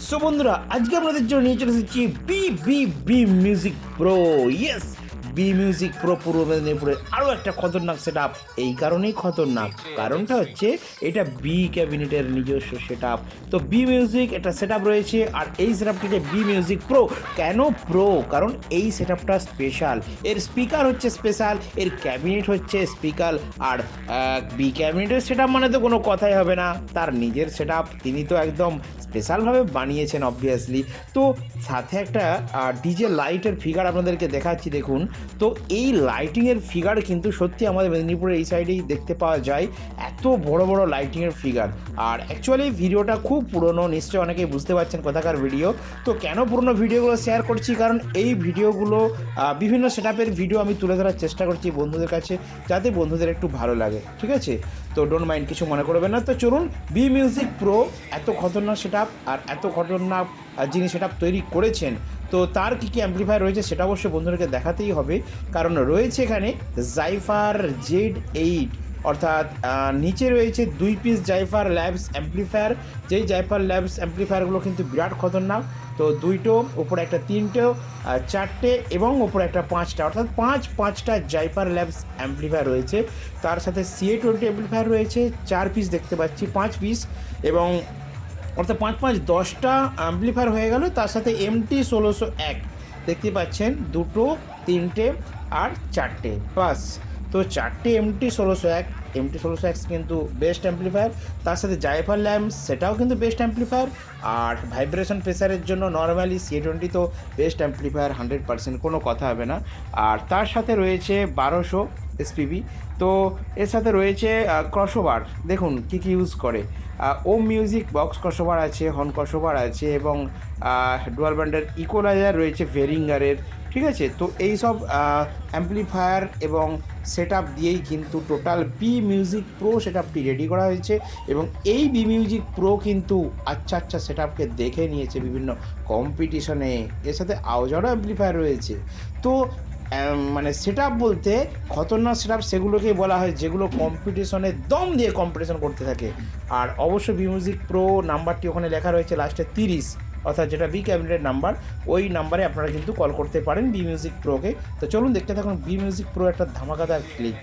So বন্ধুরা আজকে আপনাদের জন্য নিয়ে চলে এসেছি B B B music pro yes B music pro পূর্ব মেদিনীপুরের আরও একটা খতরনাক সেট এই কারণেই খতরনাক। কারণটা হচ্ছে, এটা বি ক্যাবিনেটের নিজস্ব সেট তো বি মিউজিক একটা সেট রয়েছে, আর এই সেট আপটিতে বি মিউজিক প্রো কেন প্রো কারণ এই সেট আপটা স্পেশাল এর স্পিকার হচ্ছে স্পেশাল এর ক্যাবিনেট হচ্ছে স্পিকার আর বি ক্যাবিনেটের সেট মানে তো কোনো কথাই হবে না। তার নিজের সেট তিনি তো একদম স্পেশালভাবে বানিয়েছেন অবভিয়াসলি তো সাথে একটা ডিজে লাইটের ফিগার আপনাদেরকে দেখাচ্ছি, দেখুন। তো এই লাইটিংয়ের ফিগার কিন্তু সত্যি আমাদের মেদিনীপুরের এই সাইডেই দেখতে পাওয়া যায়। এত বড় বড় লাইটিংয়ের ফিগার আর অ্যাকচুয়ালি ভিডিওটা খুব পুরনো, নিশ্চয়ই অনেকেই বুঝতে পারছেন কোথাকার ভিডিও তো কেন পুরনো ভিডিওগুলো শেয়ার করছি? কারণ এই ভিডিওগুলো বিভিন্ন সেট ভিডিও আমি তুলে ধরার চেষ্টা করছি বন্ধুদের কাছে, যাতে বন্ধুদের একটু ভালো লাগে, ঠিক আছে? তো ডোন্ট মাইন্ড কিছু মনে করবেন না। তো চলুন বি মিউজিক প্রো এত খতরনাক সেট আর এত খতরনাক যিনি সেট তৈরি করেছেন তো তার কী কী অ্যাম্প্লিফায়ার রয়েছে সেটা অবশ্যই বন্ধুদেরকে দেখাতেই হবে। কারণ রয়েছে এখানে জাইফার জেড এইট অর্থাৎ নিচে রয়েছে দুই পিস জাইফার ল্যাবস অ্যাম্প্লিফায়ার যেই জাইফার ল্যাবস অ্যাম্প্লিফায়ারগুলো কিন্তু বিরাট খতরনাক। তো দুইটো ওপরে একটা তিনটেও চারটে এবং ওপরে একটা পাঁচটা। অর্থাৎ পাঁচ পাঁচটা জাইফার ল্যাবস অ্যাম্প্লিফায়ার রয়েছে। তার সাথে সিএ টোয়েন্টি অ্যাম্প্লিফায়ার রয়েছে। চার পিস দেখতে পাচ্ছি, পাঁচ পিস এবং অর্থাৎ পাঁচ পাঁচ দশটা অ্যাম্প্লিফায়ার হয়ে গেল, তার সাথে এমটি ষোলোশো এক। দেখতে পাচ্ছেন, দুটো, তিনটে আর চারটে। বাস তো চারটে এমটি ষোলোশো এক এমটি ষোলোশো এক্স কিন্তু বেস্ট অ্যাম্প্লিফায়ার তার সাথে জাইফার ল্যাম্প সেটাও কিন্তু বেস্ট অ্যাম্প্লিফায়ার আর ভাইব্রেশন প্রেসারের জন্য নর্মালি সি টোয়েন্টি তো বেস্ট অ্যাম্প্লিফায়ার হান্ড্রেড পার্সেন্ট কোনো কথা হবে না। আর তার সাথে রয়েছে বারোশো এসপিবি তো এর সাথে রয়েছে ক্রসোবার দেখুন কী কী ইউজ করে। ওম মিউজিক বক্স ক্রসোবার আছে হর্ন ক্রসোবার আছে এবং ডুয়াল ব্যান্ডের ইকোলাইজার রয়েছে ভেরিঙ্গারের ঠিক আছে? তো এই সব অ্যাম্প্লিফায়ার এবং সেট আপ দিয়েই কিন্তু total B music pro set আপটি ready করা হয়েছে এবং এই বি মিউজিক প্রো কিন্তু আচ্ছা আচ্ছা সেট আপকে দেখে নিয়েছে বিভিন্ন কম্পিটিশনে এর সাথে আওজারও অ্যাম্প্লিফায়ার রয়েছে। তো মানে সেট বলতে খতরনাক সেট সেগুলোকেই বলা হয়, যেগুলো কম্পিটিশনে দম দিয়ে কম্পিটিশন করতে থাকে। আর অবশ্যই মিউজিক প্রো নাম্বারটি ওখানে লেখা রয়েছে লাস্টে তিরিশ, অর্থাৎ যেটা বি ক্যাবিনেটের নাম্বার ওই নাম্বারে আপনারা কিন্তু কল করতে পারেন বি মিউজিক প্রোকে তো চলুন দেখতে থাকুন বি মিউজিক প্রো একটা ধামাকাদার ক্লিক